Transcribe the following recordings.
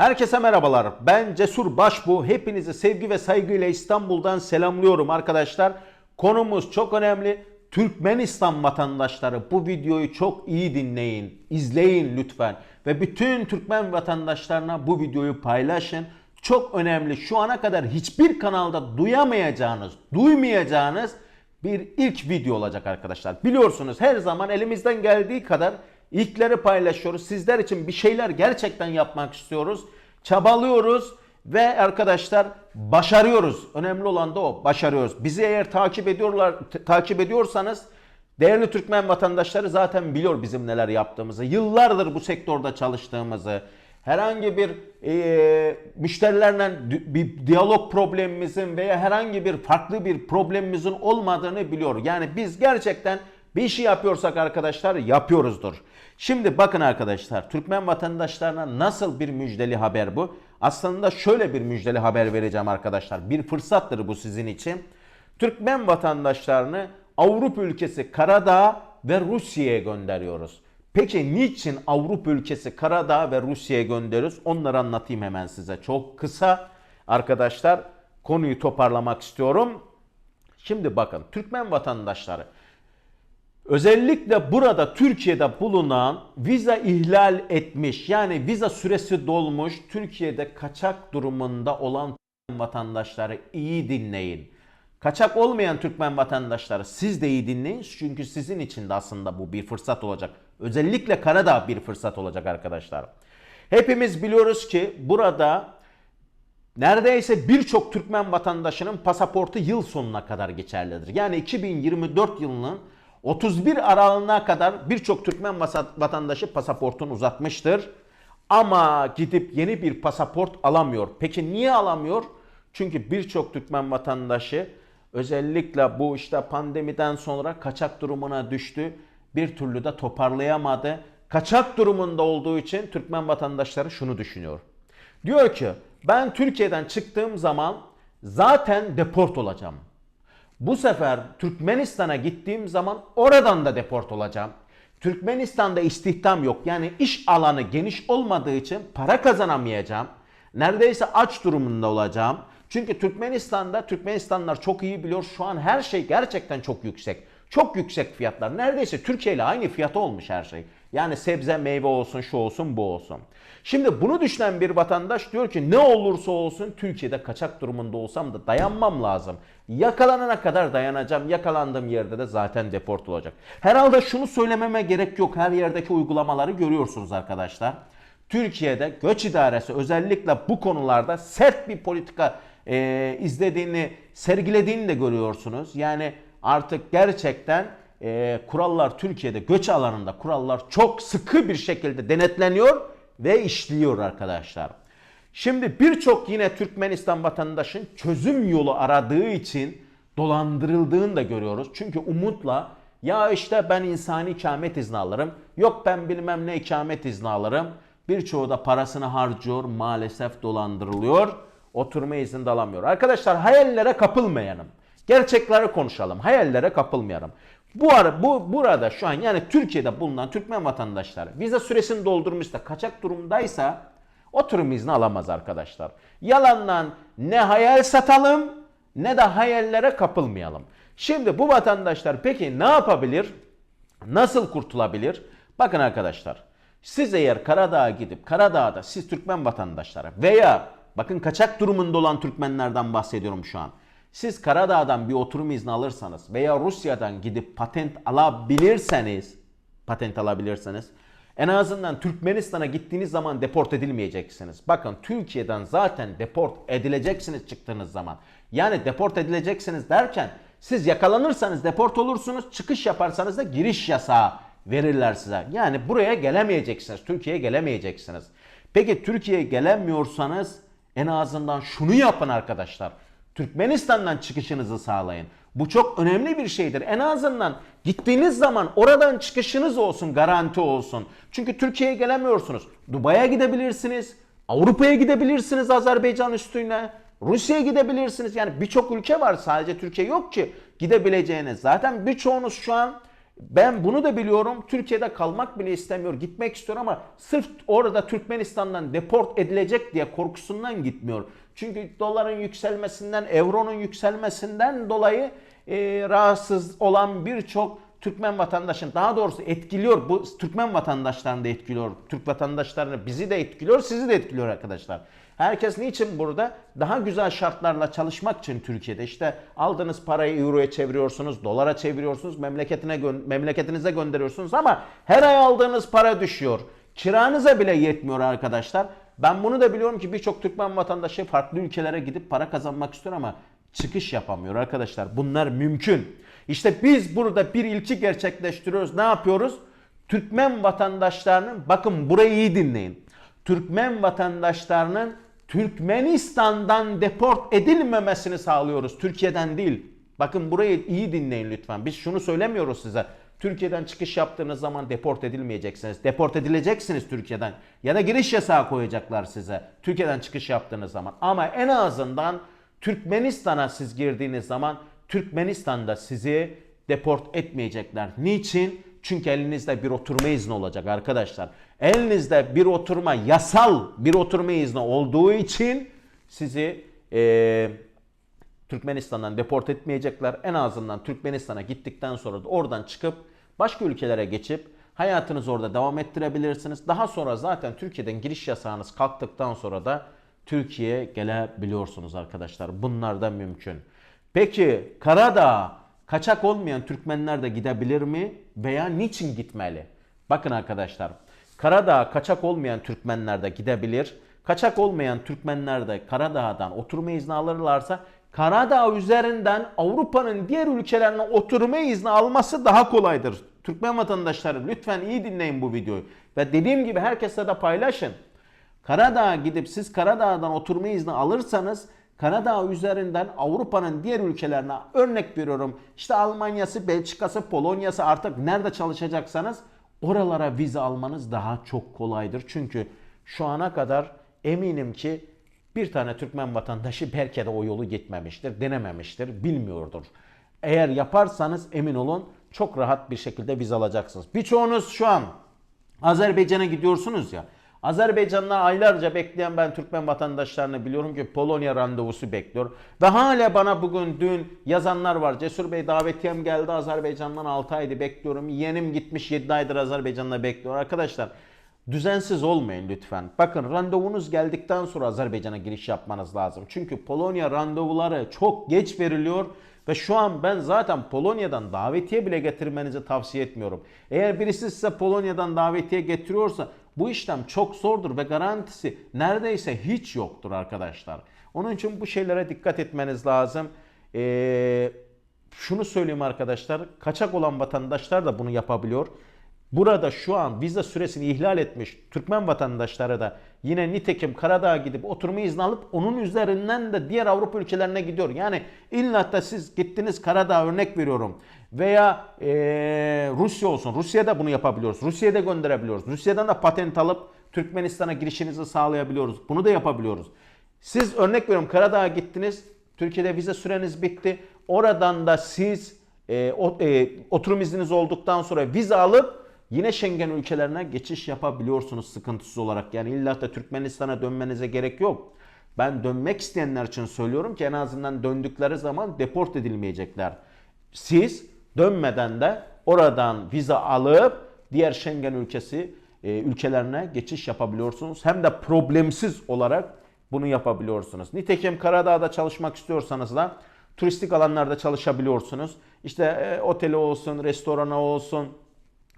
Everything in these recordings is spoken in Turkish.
Herkese merhabalar. Ben Cesur Başbu. Hepinizi sevgi ve saygıyla İstanbul'dan selamlıyorum arkadaşlar. Konumuz çok önemli. Türkmenistan vatandaşları bu videoyu çok iyi dinleyin, izleyin lütfen ve bütün Türkmen vatandaşlarına bu videoyu paylaşın. Çok önemli. Şu ana kadar hiçbir kanalda duyamayacağınız, duymayacağınız bir ilk video olacak arkadaşlar. Biliyorsunuz her zaman elimizden geldiği kadar ilkleri paylaşıyoruz. Sizler için bir şeyler gerçekten yapmak istiyoruz. Çabalıyoruz ve arkadaşlar başarıyoruz. Önemli olan da o. Başarıyoruz. Bizi eğer takip ediyorlar takip ediyorsanız değerli Türkmen vatandaşları zaten biliyor bizim neler yaptığımızı. Yıllardır bu sektörde çalıştığımızı, herhangi bir e, müşterilerle bir diyalog problemimizin veya herhangi bir farklı bir problemimizin olmadığını biliyor. Yani biz gerçekten bir işi yapıyorsak arkadaşlar yapıyoruzdur. Şimdi bakın arkadaşlar Türkmen vatandaşlarına nasıl bir müjdeli haber bu? Aslında şöyle bir müjdeli haber vereceğim arkadaşlar. Bir fırsattır bu sizin için. Türkmen vatandaşlarını Avrupa ülkesi Karadağ ve Rusya'ya gönderiyoruz. Peki niçin Avrupa ülkesi Karadağ ve Rusya'ya gönderiyoruz? Onları anlatayım hemen size. Çok kısa arkadaşlar konuyu toparlamak istiyorum. Şimdi bakın Türkmen vatandaşları özellikle burada Türkiye'de bulunan vize ihlal etmiş yani vize süresi dolmuş Türkiye'de kaçak durumunda olan vatandaşları iyi dinleyin. Kaçak olmayan Türkmen vatandaşları siz de iyi dinleyin çünkü sizin için de aslında bu bir fırsat olacak. Özellikle Karadağ bir fırsat olacak arkadaşlar. Hepimiz biliyoruz ki burada Neredeyse birçok Türkmen vatandaşının pasaportu yıl sonuna kadar geçerlidir. Yani 2024 yılının 31 aralığına kadar birçok Türkmen vatandaşı pasaportunu uzatmıştır. Ama gidip yeni bir pasaport alamıyor. Peki niye alamıyor? Çünkü birçok Türkmen vatandaşı özellikle bu işte pandemiden sonra kaçak durumuna düştü. Bir türlü de toparlayamadı. Kaçak durumunda olduğu için Türkmen vatandaşları şunu düşünüyor. Diyor ki ben Türkiye'den çıktığım zaman zaten deport olacağım. Bu sefer Türkmenistan'a gittiğim zaman oradan da deport olacağım. Türkmenistan'da istihdam yok. Yani iş alanı geniş olmadığı için para kazanamayacağım. Neredeyse aç durumunda olacağım. Çünkü Türkmenistan'da Türkmenistanlılar çok iyi biliyor şu an her şey gerçekten çok yüksek. Çok yüksek fiyatlar. Neredeyse Türkiye ile aynı fiyatı olmuş her şey. Yani sebze, meyve olsun, şu olsun, bu olsun. Şimdi bunu düşünen bir vatandaş diyor ki ne olursa olsun Türkiye'de kaçak durumunda olsam da dayanmam lazım. Yakalanana kadar dayanacağım. Yakalandığım yerde de zaten deport olacak. Herhalde şunu söylememe gerek yok. Her yerdeki uygulamaları görüyorsunuz arkadaşlar. Türkiye'de göç idaresi özellikle bu konularda sert bir politika e, izlediğini, sergilediğini de görüyorsunuz. Yani artık gerçekten e, kurallar Türkiye'de göç alanında kurallar çok sıkı bir şekilde denetleniyor ve işliyor arkadaşlar. Şimdi birçok yine Türkmenistan vatandaşın çözüm yolu aradığı için dolandırıldığını da görüyoruz. Çünkü umutla ya işte ben insani ikamet izni alırım. Yok ben bilmem ne ikamet izni alırım. Birçoğu da parasını harcıyor maalesef dolandırılıyor. Oturma izni de alamıyor. Arkadaşlar hayallere kapılmayalım. Gerçekleri konuşalım. Hayallere kapılmayalım. Bu ara bu burada şu an yani Türkiye'de bulunan Türkmen vatandaşları vize süresini doldurmuş da kaçak durumdaysa oturum izni alamaz arkadaşlar. Yalandan ne hayal satalım ne de hayallere kapılmayalım. Şimdi bu vatandaşlar peki ne yapabilir? Nasıl kurtulabilir? Bakın arkadaşlar. Siz eğer Karadağ'a gidip Karadağ'da siz Türkmen vatandaşları veya bakın kaçak durumunda olan Türkmenlerden bahsediyorum şu an. Siz Karadağ'dan bir oturum izni alırsanız veya Rusya'dan gidip patent alabilirseniz patent alabilirseniz en azından Türkmenistan'a gittiğiniz zaman deport edilmeyeceksiniz. Bakın Türkiye'den zaten deport edileceksiniz çıktığınız zaman. Yani deport edileceksiniz derken siz yakalanırsanız deport olursunuz, çıkış yaparsanız da giriş yasağı verirler size. Yani buraya gelemeyeceksiniz, Türkiye'ye gelemeyeceksiniz. Peki Türkiye'ye gelemiyorsanız en azından şunu yapın arkadaşlar. Türkmenistan'dan çıkışınızı sağlayın. Bu çok önemli bir şeydir. En azından gittiğiniz zaman oradan çıkışınız olsun, garanti olsun. Çünkü Türkiye'ye gelemiyorsunuz. Dubai'ye gidebilirsiniz, Avrupa'ya gidebilirsiniz Azerbaycan üstüne. Rusya'ya gidebilirsiniz. Yani birçok ülke var sadece Türkiye yok ki gidebileceğiniz. Zaten birçoğunuz şu an Ben bunu da biliyorum. Türkiye'de kalmak bile istemiyor. Gitmek istiyor ama sırf orada Türkmenistan'dan deport edilecek diye korkusundan gitmiyor. Çünkü doların yükselmesinden, euronun yükselmesinden dolayı e, rahatsız olan birçok Türkmen vatandaşın daha doğrusu etkiliyor. Bu Türkmen vatandaşlarını da etkiliyor. Türk vatandaşlarını bizi de etkiliyor, sizi de etkiliyor arkadaşlar. Herkes niçin burada? Daha güzel şartlarla çalışmak için Türkiye'de. İşte aldığınız parayı euroya çeviriyorsunuz, dolara çeviriyorsunuz, memleketine gö- memleketinize gönderiyorsunuz ama her ay aldığınız para düşüyor. Kiranıza bile yetmiyor arkadaşlar. Ben bunu da biliyorum ki birçok Türkmen vatandaşı farklı ülkelere gidip para kazanmak istiyor ama çıkış yapamıyor arkadaşlar. Bunlar mümkün. İşte biz burada bir ilki gerçekleştiriyoruz. Ne yapıyoruz? Türkmen vatandaşlarının bakın burayı iyi dinleyin. Türkmen vatandaşlarının Türkmenistan'dan deport edilmemesini sağlıyoruz. Türkiye'den değil. Bakın burayı iyi dinleyin lütfen. Biz şunu söylemiyoruz size. Türkiye'den çıkış yaptığınız zaman deport edilmeyeceksiniz. Deport edileceksiniz Türkiye'den. Ya da giriş yasağı koyacaklar size. Türkiye'den çıkış yaptığınız zaman. Ama en azından Türkmenistan'a siz girdiğiniz zaman Türkmenistan'da sizi deport etmeyecekler. Niçin? Çünkü elinizde bir oturma izni olacak arkadaşlar. Elinizde bir oturma, yasal bir oturma izni olduğu için sizi eee Türkmenistan'dan deport etmeyecekler. En azından Türkmenistan'a gittikten sonra da oradan çıkıp başka ülkelere geçip hayatınızı orada devam ettirebilirsiniz. Daha sonra zaten Türkiye'den giriş yasağınız kalktıktan sonra da Türkiye'ye gelebiliyorsunuz arkadaşlar. Bunlar da mümkün. Peki Karadağ kaçak olmayan Türkmenler de gidebilir mi veya niçin gitmeli? Bakın arkadaşlar Karadağ kaçak olmayan Türkmenler de gidebilir. Kaçak olmayan Türkmenler de Karadağ'dan oturma izni alırlarsa Karadağ üzerinden Avrupa'nın diğer ülkelerine oturma izni alması daha kolaydır. Türkmen vatandaşları lütfen iyi dinleyin bu videoyu. Ve dediğim gibi herkese de paylaşın. Karadağ'a gidip siz Karadağ'dan oturma izni alırsanız Karadağ üzerinden Avrupa'nın diğer ülkelerine örnek veriyorum. İşte Almanya'sı, Belçika'sı, Polonya'sı artık nerede çalışacaksanız oralara vize almanız daha çok kolaydır. Çünkü şu ana kadar eminim ki bir tane Türkmen vatandaşı belki de o yolu gitmemiştir, denememiştir, bilmiyordur. Eğer yaparsanız emin olun çok rahat bir şekilde vize alacaksınız. Birçoğunuz şu an Azerbaycan'a gidiyorsunuz ya. Azerbaycan'da aylarca bekleyen ben Türkmen vatandaşlarını biliyorum ki Polonya randevusu bekliyor. Ve hala bana bugün dün yazanlar var. Cesur Bey davetiyem geldi Azerbaycan'dan 6 aydı bekliyorum. Yeğenim gitmiş 7 aydır Azerbaycan'da bekliyor. Arkadaşlar düzensiz olmayın lütfen. Bakın randevunuz geldikten sonra Azerbaycan'a giriş yapmanız lazım. Çünkü Polonya randevuları çok geç veriliyor ve şu an ben zaten Polonya'dan davetiye bile getirmenizi tavsiye etmiyorum. Eğer birisi size Polonya'dan davetiye getiriyorsa bu işlem çok zordur ve garantisi neredeyse hiç yoktur arkadaşlar. Onun için bu şeylere dikkat etmeniz lazım. Ee, şunu söyleyeyim arkadaşlar. Kaçak olan vatandaşlar da bunu yapabiliyor. Burada şu an vize süresini ihlal etmiş Türkmen vatandaşları da yine nitekim Karadağ'a gidip oturma izni alıp onun üzerinden de diğer Avrupa ülkelerine gidiyor. Yani illa da siz gittiniz Karadağ örnek veriyorum veya ee, Rusya olsun. Rusya'da bunu yapabiliyoruz. Rusya'da gönderebiliyoruz. Rusya'dan da patent alıp Türkmenistan'a girişinizi sağlayabiliyoruz. Bunu da yapabiliyoruz. Siz örnek veriyorum Karadağ'a gittiniz. Türkiye'de vize süreniz bitti. Oradan da siz e, o, e, oturum izniniz olduktan sonra vize alıp yine Schengen ülkelerine geçiş yapabiliyorsunuz sıkıntısız olarak. Yani illa da Türkmenistan'a dönmenize gerek yok. Ben dönmek isteyenler için söylüyorum ki en azından döndükleri zaman deport edilmeyecekler. Siz dönmeden de oradan vize alıp diğer Schengen ülkesi e, ülkelerine geçiş yapabiliyorsunuz. Hem de problemsiz olarak bunu yapabiliyorsunuz. Nitekim Karadağ'da çalışmak istiyorsanız da turistik alanlarda çalışabiliyorsunuz. İşte e, oteli olsun, restoranı olsun,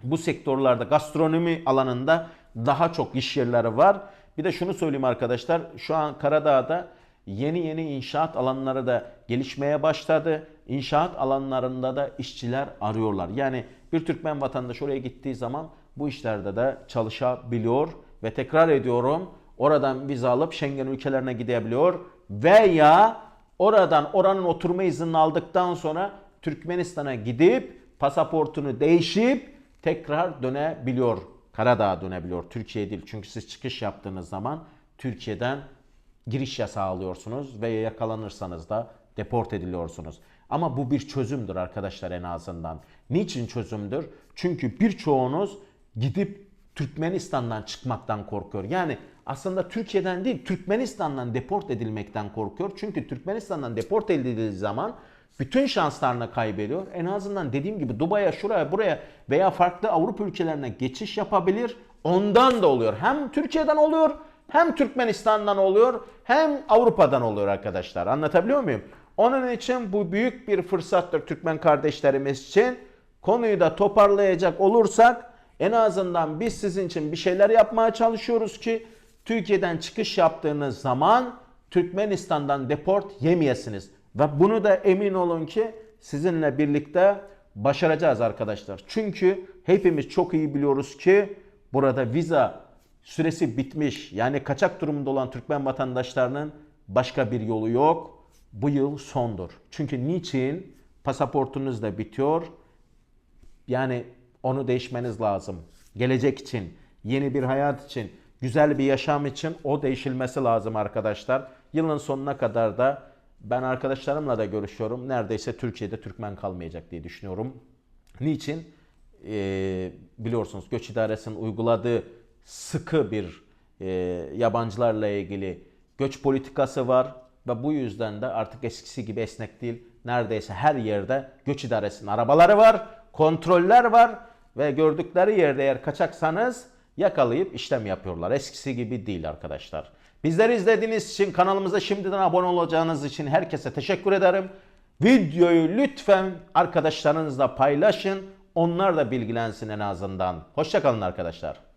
bu sektörlerde gastronomi alanında daha çok iş yerleri var. Bir de şunu söyleyeyim arkadaşlar. Şu an Karadağ'da yeni yeni inşaat alanları da gelişmeye başladı. İnşaat alanlarında da işçiler arıyorlar. Yani bir Türkmen vatandaş oraya gittiği zaman bu işlerde de çalışabiliyor ve tekrar ediyorum oradan vize alıp Schengen ülkelerine gidebiliyor veya oradan oranın oturma iznini aldıktan sonra Türkmenistan'a gidip pasaportunu değişip tekrar dönebiliyor. Karadağ'a dönebiliyor. Türkiye değil. Çünkü siz çıkış yaptığınız zaman Türkiye'den giriş yasağı alıyorsunuz ve yakalanırsanız da deport ediliyorsunuz. Ama bu bir çözümdür arkadaşlar en azından. Niçin çözümdür? Çünkü birçoğunuz gidip Türkmenistan'dan çıkmaktan korkuyor. Yani aslında Türkiye'den değil Türkmenistan'dan deport edilmekten korkuyor. Çünkü Türkmenistan'dan deport edildiği zaman bütün şanslarını kaybediyor. En azından dediğim gibi Dubai'ye, şuraya, buraya veya farklı Avrupa ülkelerine geçiş yapabilir. Ondan da oluyor. Hem Türkiye'den oluyor, hem Türkmenistan'dan oluyor, hem Avrupa'dan oluyor arkadaşlar. Anlatabiliyor muyum? Onun için bu büyük bir fırsattır Türkmen kardeşlerimiz için. Konuyu da toparlayacak olursak en azından biz sizin için bir şeyler yapmaya çalışıyoruz ki Türkiye'den çıkış yaptığınız zaman Türkmenistan'dan deport yemeyesiniz. Ve bunu da emin olun ki sizinle birlikte başaracağız arkadaşlar. Çünkü hepimiz çok iyi biliyoruz ki burada viza süresi bitmiş yani kaçak durumunda olan Türkmen vatandaşlarının başka bir yolu yok. Bu yıl sondur. Çünkü niçin? Pasaportunuz da bitiyor. Yani onu değişmeniz lazım. Gelecek için, yeni bir hayat için, güzel bir yaşam için o değişilmesi lazım arkadaşlar. Yılın sonuna kadar da ben arkadaşlarımla da görüşüyorum. Neredeyse Türkiye'de Türkmen kalmayacak diye düşünüyorum. Niçin? Ee, biliyorsunuz göç idaresinin uyguladığı sıkı bir e, yabancılarla ilgili göç politikası var ve bu yüzden de artık eskisi gibi esnek değil. Neredeyse her yerde göç idaresinin arabaları var, kontroller var ve gördükleri yerde eğer kaçaksanız yakalayıp işlem yapıyorlar. Eskisi gibi değil arkadaşlar. Bizleri izlediğiniz için kanalımıza şimdiden abone olacağınız için herkese teşekkür ederim. Videoyu lütfen arkadaşlarınızla paylaşın. Onlar da bilgilensin en azından. Hoşçakalın arkadaşlar.